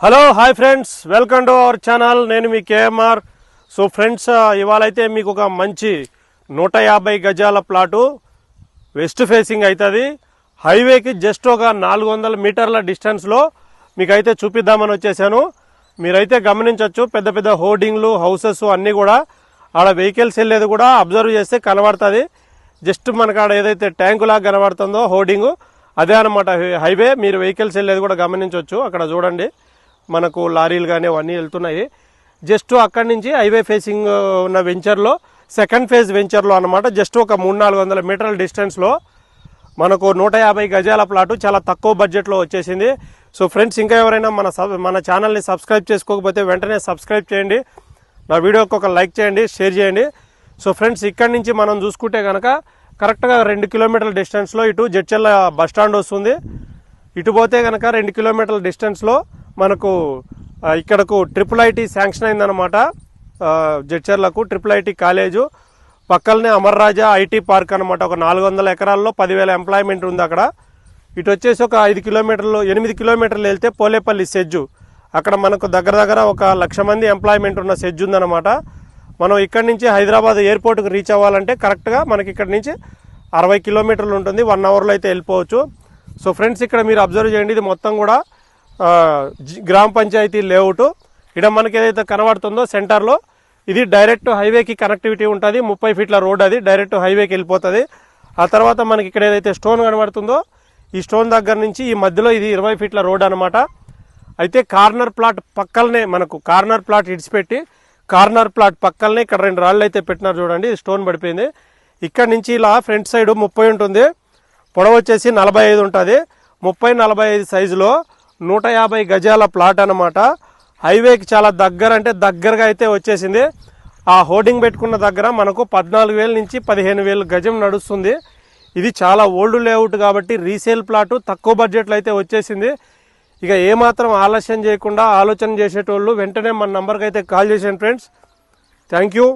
Hello hi friends welcome to our channel నేను మీ KMR. So friends ఇవాళ అయితే మీకు ఒక మంచి నూట యాభై గజాల ప్లాటు వెస్ట్ ఫేసింగ్ అవుతుంది హైవేకి జస్ట్ ఒక నాలుగు వందల మీటర్ల డిస్టెన్స్లో మీకైతే చూపిద్దామని వచ్చేసాను. మీరైతే గమనించవచ్చు పెద్ద పెద్ద హోర్డింగ్లు హౌసెస్ అన్నీ కూడా ఆడ వెహికల్స్ వెళ్ళేది కూడా అబ్జర్వ్ చేస్తే కనబడుతుంది. జస్ట్ మనకు ఆడ ఏదైతే ట్యాంకు లాగా కనబడుతుందో హోర్డింగ్ అదే అనమాట హైవే. మీరు వెహికల్స్ వెళ్ళేది కూడా గమనించవచ్చు అక్కడ చూడండి. మనకు లారీలు కానీ అవన్నీ వెళ్తున్నాయి. జస్ట్ అక్కడి నుంచి హైవే ఫేసింగ్ ఉన్న వెంచర్లో సెకండ్ ఫేజ్ వెంచర్లో అనమాట జస్ట్ ఒక మూడు నాలుగు వందల మీటర్ల డిస్టెన్స్లో మనకు నూట యాభై గజాల ప్లాటు చాలా తక్కువ బడ్జెట్లో వచ్చేసింది. సో ఫ్రెండ్స్ ఇంకా ఎవరైనా మన సబ్ మన ఛానల్ని సబ్స్క్రైబ్ చేసుకోకపోతే వెంటనే సబ్స్క్రైబ్ చేయండి. నా వీడియోకి ఒక లైక్ చేయండి షేర్ చేయండి. సో ఫ్రెండ్స్ ఇక్కడి నుంచి మనం చూసుకుంటే కనుక కరెక్ట్గా రెండు కిలోమీటర్ల డిస్టెన్స్లో ఇటు జడ్చెల్ల బస్ స్టాండ్ వస్తుంది. ఇటు పోతే కనుక రెండు కిలోమీటర్ల డిస్టెన్స్లో మనకు ఇక్కడకు ట్రిపుల్ ఐటీ శాంక్షన్ అయిందనమాట జడ్చర్లకు ట్రిపుల్ ఐటీ కాలేజు. పక్కనే అమర్రాజా ఐటీ పార్క్ అనమాట ఒక నాలుగు వందల ఎకరాల్లో పదివేల ఎంప్లాయ్మెంట్ ఉంది అక్కడ. ఇటు వచ్చేసి ఒక ఐదు కిలోమీటర్లు ఎనిమిది కిలోమీటర్లు వెళ్తే పోలేపల్లి సెజ్జు. అక్కడ మనకు దగ్గర దగ్గర ఒక లక్ష మంది ఎంప్లాయ్మెంట్ ఉన్న సెజ్జు ఉందన్నమాట. మనం ఇక్కడి నుంచి హైదరాబాద్ ఎయిర్పోర్ట్కి రీచ్ అవ్వాలంటే కరెక్ట్గా మనకి ఇక్కడి నుంచి అరవై కిలోమీటర్లు ఉంటుంది. వన్ అవర్లో అయితే వెళ్ళిపోవచ్చు. సో ఫ్రెండ్స్ ఇక్కడ మీరు అబ్జర్వ్ చేయండి. ఇది మొత్తం కూడా గ్రామ పంచాయతీ లేఅవుట్. ఇక్కడ మనకి ఏదైతే కనబడుతుందో సెంటర్లో ఇది డైరెక్ట్ హైవేకి కనెక్టివిటీ ఉంటుంది. ముప్పై ఫీట్ల రోడ్ అది డైరెక్ట్ హైవేకి వెళ్ళిపోతుంది. ఆ తర్వాత మనకి ఇక్కడ ఏదైతే స్టోన్ కనబడుతుందో ఈ స్టోన్ దగ్గర నుంచి ఈ మధ్యలో ఇది ఇరవై ఫీట్ల రోడ్ అనమాట అయితే కార్నర్ ప్లాట్ పక్కలనే మనకు కార్నర్ ప్లాట్ ఇడిచిపెట్టి కార్నర్ ప్లాట్ పక్కలనే ఇక్కడ రెండు రాళ్ళు అయితే పెట్టినారు చూడండి స్టోన్ పడిపోయింది. ఇక్కడ నుంచి ఇలా ఫ్రంట్ సైడ్ ముప్పై ఉంటుంది. పొడవు వచ్చేసి నలభై ఐదు ఉంటుంది. ముప్పై నలభై ఐదు సైజులో నూట యాభై గజాల ప్లాట్ అనమాట హైవేకి చాలా దగ్గర అంటే దగ్గరగా అయితే వచ్చేసింది. ఆ హోర్డింగ్ పెట్టుకున్న దగ్గర మనకు పద్నాలుగు వేల నుంచి పదిహేను వేలు గజం నడుస్తుంది. ఇది చాలా ఓల్డ్ లేఅవుట్ కాబట్టి రీసేల్ ప్లాట్ తక్కువ బడ్జెట్లో అయితే వచ్చేసింది. ఇక ఏమాత్రం ఆలస్యం చేయకుండా ఆలోచన చేసేటోళ్ళు వెంటనే మన నంబర్కి అయితే కాల్ చేసాను ఫ్రెండ్స్. Thank you.